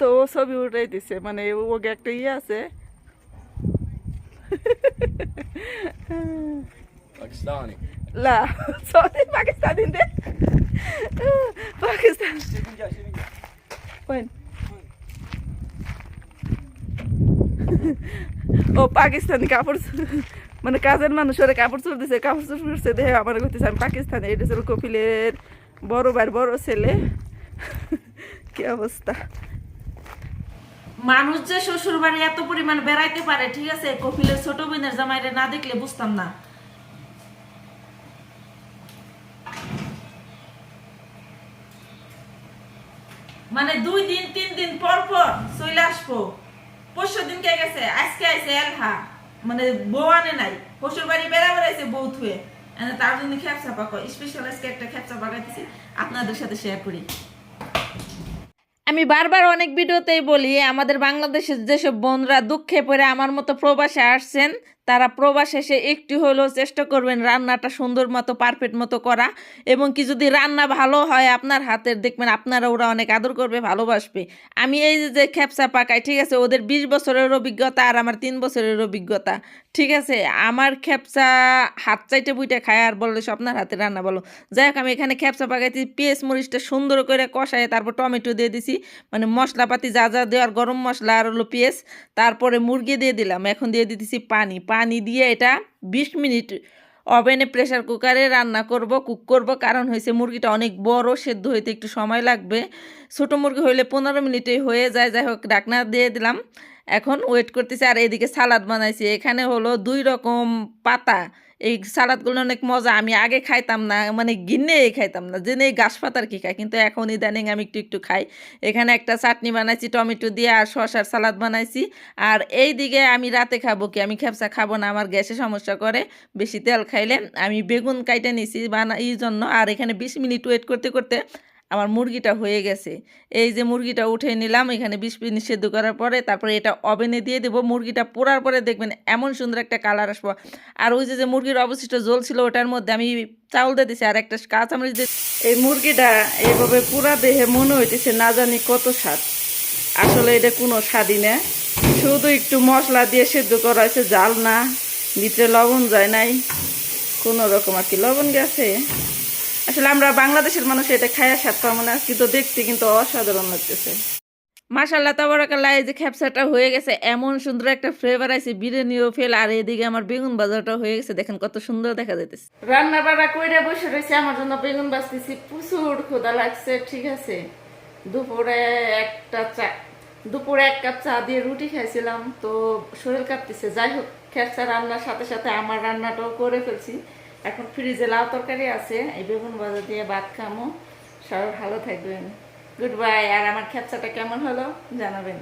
তো ও ছবি উঠাই দিছে মানে ওকে একটা ইয়ে আছে. লা সরি পাকিস্তানি দে। পাকিস্তান। When? ও পাকিস্তানি কাপড় মানে কাজের মানুষ ওরা কাপড় চোপড় দিছে কাপড় চোপড় করছে দেখে আমার করতেছে আমি পাকিস্তানি এটা ছিল কপিলের বড় ভাইয়ের বড় ছেলে। কি অবস্থা? মানুষ যে শ্বশুর বাড়ি এত পরিমাণ বেড়াইতে পারে, ঠিক আছে? কপিলের ছোট বোনের জামাইরে না দেখলে বুঝতাম না। মানে দুই দিন, তিন দিন পর পর চলে আসব। পরশু দিন কে গেছে? আজকে আইসে এলহা। মানে বউ আনে নাই। শ্বশুর বাড়ি বেড়া বেড়াইছে বউ থুয়ে। তার জন্য খ্যাপসা পাকো স্পেশাল আজকে একটা খ্যাপসা পাকাইতেছি আপনাদের সাথে শেয়ার করি। আমি বারবার অনেক ভিডিওতেই বলি, আমাদের বাংলাদেশের যেসব বোনরা দুঃখে পড়ে আমার মতো প্রবাসে আসছেন তারা প্রবাস এসে একটু হলেও চেষ্টা করবেন রান্নাটা সুন্দর মতো পারফেক্ট মতো করা এবং কি যদি রান্না ভালো হয় আপনার হাতের, দেখবেন আপনারা ওরা অনেক আদর করবে, ভালোবাসবে। আমি এই যে খ্যাপসা পাকাই ঠিক আছে, ওদের বিশ বছরের অভিজ্ঞতা আর আমার তিন বছরের অভিজ্ঞতা, ঠিক আছে? আমার খ্যাপসা হাত চাইটে বুইটা খায় আর বললে সে আপনার হাতে রান্না বলো। যাই হোক, আমি এখানে খ্যাপসা পাকাইছি, পেঁয়াজ মরিচটা সুন্দর করে কষায় তারপর টমেটো দিয়ে দিছি মানে মশলাপাতি যা যা দেওয়ার গরম মশলা আর হলো পেঁয়াজ, তারপরে মুরগি দিয়ে দিলাম, এখন দিয়ে দিতেছি পানি পানি দিয়ে এটা বিশ মিনিট ওভেনে প্রেশার কুকারে রান্না করব, কুক করব। কারণ হয়েছে মুরগিটা অনেক বড়, সেদ্ধ হইতে একটু সময় লাগবে। ছোট মুরগি হইলে পনেরো মিনিটেই হয়ে যায়। যাই হোক, ডাকনা দিয়ে দিলাম। এখন ওয়েট করতেছি আর এদিকে সালাদ বানাইছি। এখানে হলো দুই রকম পাতা। এই সালাদগুলো অনেক মজা। আমি আগে খাইতাম না মানে গিন্নে খাইতাম না। জেনে এই গাছ পাতার কি খাই, কিন্তু এখন ইদানিং আমি একটু একটু খাই। এখানে একটা চাটনি বানাইছি, টমেটো দিয়ে আর শসার সালাদ বানাইছি। আর এই দিকে আমি রাতে খাব কি? আমি খেপসা খাব না, আমার গ্যাসে সমস্যা করে। বেশি তেল খাইলে আমি বেগুন কাইটে নিছি বানা, এই জন্য। আর এখানে বিশ মিনিট ওয়েট করতে করতে আমার মুরগিটা হয়ে গেছে। এই যে মুরগিটা উঠে নিলাম, এখানে বিশ মিনিট সেদ্ধ করার পরে তারপরে এটা ওভেনে দিয়ে দেবো। মুরগিটা পোড়ার পরে দেখবেন এমন সুন্দর একটা কালার আসব। আর ওই যে যে মুরগির অবশিষ্ট জল ছিল, ওটার মধ্যে আমি চাউল দিয়ে দিছি। আর একটা কাঁচামরিচ দিয়ে এই মুরগিটা এইভাবে পুরা দেহে মনে হইতেছে না জানি কত স্বাদ। আসলে এটা কোনো স্বাদই না। শুধু একটু মশলা দিয়ে সেদ্ধ করা হয়েছে জাল না, ভিতরে লবণ যায় নাই। কোনো রকম আর কি। লবণ গেছে। আসলে আমরা বাংলাদেশের মানুষ এটা খায়া স্বাদ পাবো না, কিন্তু দেখতে কিন্তু অসাধারণ লাগতেছে। মাসাল্লাহ তাবারাকাল্লাহ, এই যে খ্যাপসাটা হয়ে গেছে, এমন সুন্দর একটা ফ্লেভার আছে, বিরিয়ানিও ফেল আর এদিকে আমার বেগুন বাজারটা হয়ে গেছে, দেখেন কত সুন্দর দেখা যাইতেছে। রান্না বাড়া কইরা বসে রয়েছে আমার জন্য বেগুন বাঁচতেছি প্রচুর ক্ষুধা লাগছে, ঠিক আছে। দুপুরে একটা চা, দুপুরে এক কাপ চা দিয়ে রুটি খাইছিলাম, তো শরীর কাঁপতেছে। যাই হোক খেরচা রান্নার সাথে সাথে আমার রান্নাটাও করে ফেলছি। এখন ফ্রিজে লাউ তরকারি আছে, এই বেগুন বাজার দিয়ে ভাত খামো। সবাই ভালো থাকবেন। গুড বাই আর আমার খেপচাটা কেমন হলো জানাবেন।